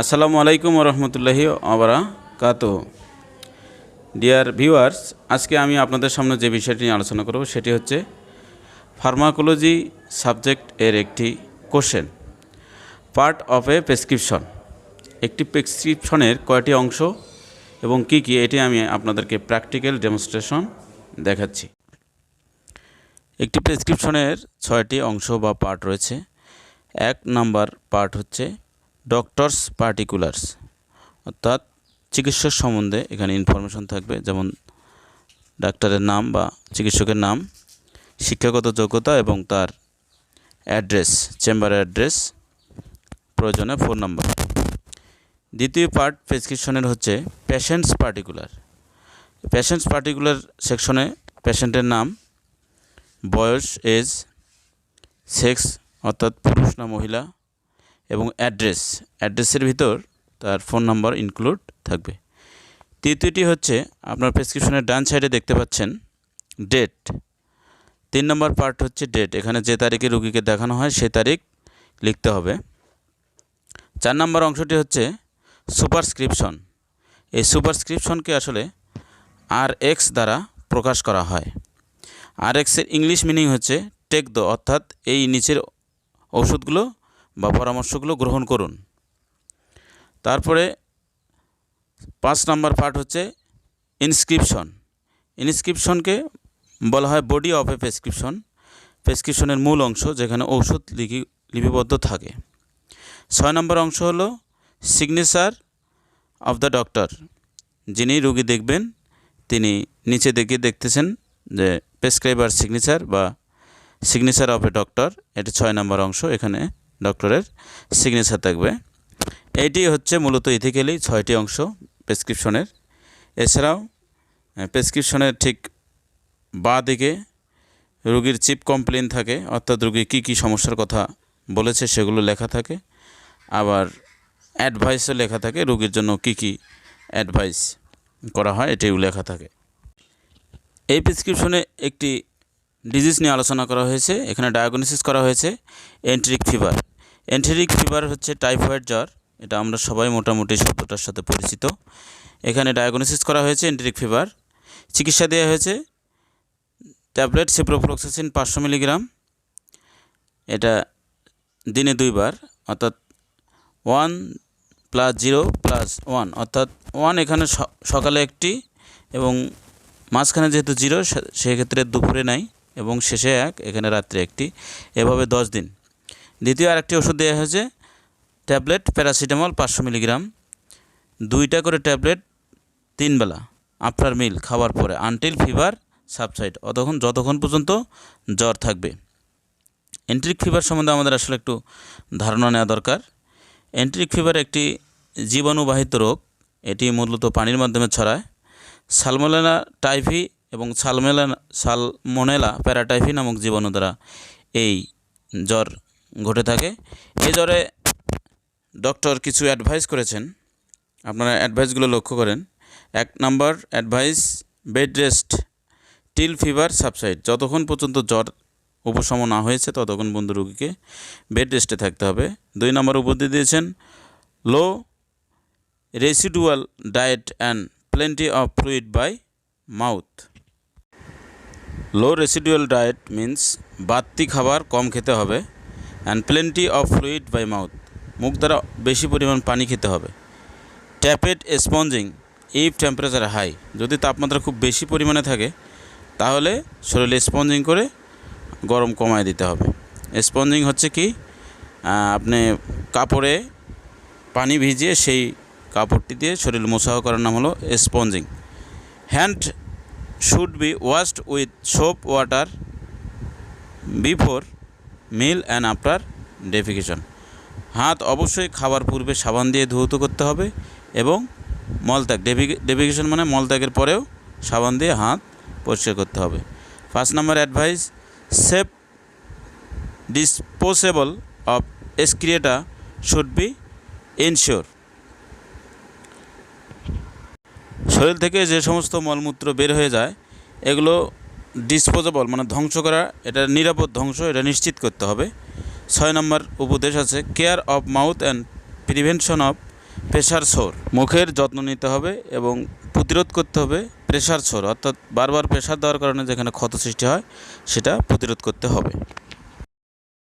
আসসালামু আলাইকুম রহমতুল্লাহি আবরা কাত ডিয়ার ভিউয়ার্স আজকে আমি আপনাদের সামনে যে বিষয়টি নিয়ে আলোচনা করব, সেটি হচ্ছে ফার্মাকোলজি সাবজেক্ট এর একটি question part of a prescription একটি প্রেসক্রিপশনের কয়টি অংশ এবং কি কি, এটি আমি আপনাদেরকে প্র্যাকটিক্যাল ডেমনস্ট্রেশন দেখাচ্ছি। একটি প্রেসক্রিপশনের ছয়টি অংশ বা পার্ট রয়েছে। এক নাম্বার পার্ট হচ্ছে ডক্টরস পার্টিকুলার্স অর্থাৎ চিকিৎসক সম্বন্ধে এখানে ইনফরমেশন থাকবে, যেমন ডাক্তারের নাম বা চিকিৎসকের নাম, শিক্ষাগত যোগ্যতা এবং তার অ্যাড্রেস চেম্বারের অ্যাড্রেস প্রয়োজনে ফোন নাম্বার দ্বিতীয় পার্ট প্রেসক্রিপশনের হচ্ছে পেশেন্টস পার্টিকুলার পেশেন্টস পার্টিকুলার সেকশনে পেশেন্টের নাম, বয়স এজ সেক্স অর্থাৎ পুরুষ না মহিলা এবং অ্যাড্রেস। অ্যাড্রেসের ভিতর তার ফোন নাম্বার ইনক্লুড থাকবে। তৃতীয়টি হচ্ছে, আপনার প্রেসক্রিপশনের ডান সাইডে দেখতে পাচ্ছেন ডেট তিন নম্বর পার্ট হচ্ছে ডেট এখানে যে তারিখে রুগীকে দেখানো হয়, সে তারিখ লিখতে হবে। চার নম্বর অংশটি হচ্ছে সুপারস্ক্রিপশন এই সুপারস্ক্রিপশনকে আসলে আর এক্স দ্বারা প্রকাশ করা হয়। আর এক্সের ইংলিশ মিনিং হচ্ছে টেক দ অর্থাৎ এই নিচের ওষুধগুলো বা পরামর্শগুলো গ্রহণ করুন। তারপরে পাঁচ নাম্বার পার্ট হচ্ছে ইনস্ক্রিপশন ইনস্ক্রিপশনকে বলা হয় বডি অফ এ প্রেসক্রিপশন প্রেসক্রিপশনের মূল অংশ যেখানে ঔষধ লিখি লিপিবদ্ধ থাকে। ছয় নম্বর অংশ হলো সিগনেচার অফ দ্য ডক্টর যিনি রুগী দেখবেন, তিনি নিচে দেখে দেখতেছেন যে প্রেসক্রাইবার সিগনেচার বা সিগনেচার অফ এ ডক্টর এটি ছয় নম্বর অংশ এখানে ডক্টরের সিগনেচার থাকবে। এইটি হচ্ছে মূলত ইথিক্যালি ছয়টি অংশ প্রেসক্রিপশনের এছাড়াও প্রেসক্রিপশনের ঠিক বা দিকে রুগীর চিপ কমপ্লেন থাকে, অর্থাৎ রুগী কী কী সমস্যার কথা বলেছে সেগুলো লেখা থাকে। আবার অ্যাডভাইসও লেখা থাকে রুগীর জন্য কী কী অ্যাডভাইস করা হয়, এটিও লেখা থাকে। এই প্রেসক্রিপশনে একটি ডিজিজ নিয়ে আলোচনা করা হয়েছে, এখানে ডায়াগনোসিস করা হয়েছে এন্ট্রিক ফিভার এন্ট্রিক ফিভার হচ্ছে টাইফয়েড জ্বর, এটা আমরা সবাই মোটামুটি শব্দটার সাথে পরিচিত। এখানে ডায়াগনোসিস করা হয়েছে এন্ট্রিক ফিভার চিকিৎসা দেওয়া হয়েছে ট্যাবলেট সিপ্রোফ্লক্সাসিন পাঁচশো মিলিগ্রাম এটা দিনে দুইবার, অর্থাৎ one plus zero plus one অর্থাৎ ওয়ান এখানে সকালে একটি এবং মাঝখানে যেহেতু জিরো সেক্ষেত্রে দুপুরে নাই এবং শেষে এক, এখানে রাত্রে একটি। এভাবে দশ দিন। দ্বিতীয় আরেকটি ওষুধ দেওয়া হয়েছে, ট্যাবলেট প্যারাসিটামল পাঁচশো মিলিগ্রাম। দুইটা করে ট্যাবলেট তিন বেলা, আফটার মিল খাওয়ার পরে আনটিল ফিভার সাবসাইড অতক্ষণ, যতক্ষণ পর্যন্ত জ্বর থাকবে। এন্ট্রিক ফিভার সম্বন্ধে আমাদের আসলে একটু ধারণা নেওয়া দরকার। এন্ট্রিক ফিভার একটি জীবাণুবাহিত রোগ, এটি মূলত পানির মাধ্যমে ছড়ায়। সালমোনেলা টাইফি এবং সালমেলা সালমোনেলা প্যারাটাইফি নামক জীবাণু দ্বারা এই জ্বর ঘটে থাকে। এই জ্বরে ডক্টর কিছু অ্যাডভাইস করেছেন। আপনারা অ্যাডভাইসগুলো লক্ষ্য করেন। এক number advice bed rest till fever subside যতক্ষণ পর্যন্ত জ্বর উপশম না হয়েছে, ততক্ষণ বন্ধু রোগীকে বেড রেস্টে থাকতে হবে। দুই নম্বর উপদেশ দিয়েছেন low residual diet and plenty of fluid by mouth low residual diet means বাড়তি খাবার কম খেতে হবে। And plenty of fluid by mouth মুখ দ্বারা বেশি পরিমাণ পানি খেতে হবে। Tepid sponging if temperature high যদি তাপমাত্রা খুব বেশি পরিমাণে থাকে, তাহলে শরীরে স্পঞ্জিং করে গরম কমায় দিতে হবে। স্পঞ্জিং হচ্ছে কি আপনি কাপড়ে পানি ভিজিয়ে সেই কাপড়টি দিয়ে শরীর মোছাও করার নাম হলো sponging hand should be washed with soap water before meal and after defecation হাত অবশ্যই খাবার পূর্বে সাবান দিয়ে ধৌত করতে হবে এবং মলত্যাগ ডেফিকেশন মানে মলত্যাগের পরেও সাবান দিয়ে হাত পরিষ্কার করতে হবে। First number advice safe disposable of excreta should be ensure শরীর থেকে যে সমস্ত মলমূত্র বের হয়ে যায়, এগুলো ডিসপোজেবল মানে ধ্বংস করা, এটা নিরাপদ ধ্বংস, এটা নিশ্চিত করতে হবে। ছয় নম্বর উপদেশ আছে care of mouth and prevention of pressure sore মুখের যত্ন নিতে হবে এবং প্রতিরোধ করতে হবে প্রেশার সোর অর্থাৎ বারবার প্রেশার দেওয়ার কারণে যেখানে ক্ষত সৃষ্টি হয়, সেটা প্রতিরোধ করতে হবে।